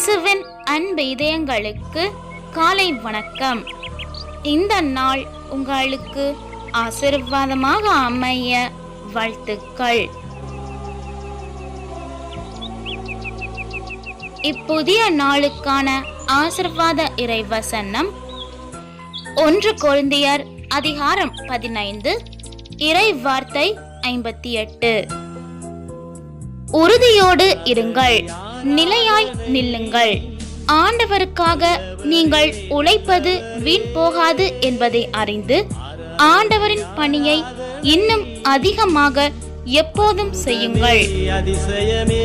இயேசுவின் அன்பு இதயங்களுக்கு காலை வணக்கம். இந்த நாள் உங்களுக்கு ஆசீர்வாதமாக அமைய வாழ்த்துக்கள். இப்புதிய நாளுக்கான ஆசிர்வாத இறைவசனம் ஒன்று கொழுந்தியர் அதிகாரம் பதினைந்து இறை வார்த்தை ஐம்பத்தி எட்டு. உறுதியோடு இருங்கள். நிலையாய் நில்லுங்கள். ஆண்டவருக்காக நீங்கள் உழைப்பது வீண் போகாது என்பதை அறிந்து ஆண்டவரின் பணியை இன்னும் அதிகமாக எப்போதும் செய்யுங்கள். அதிசயமே.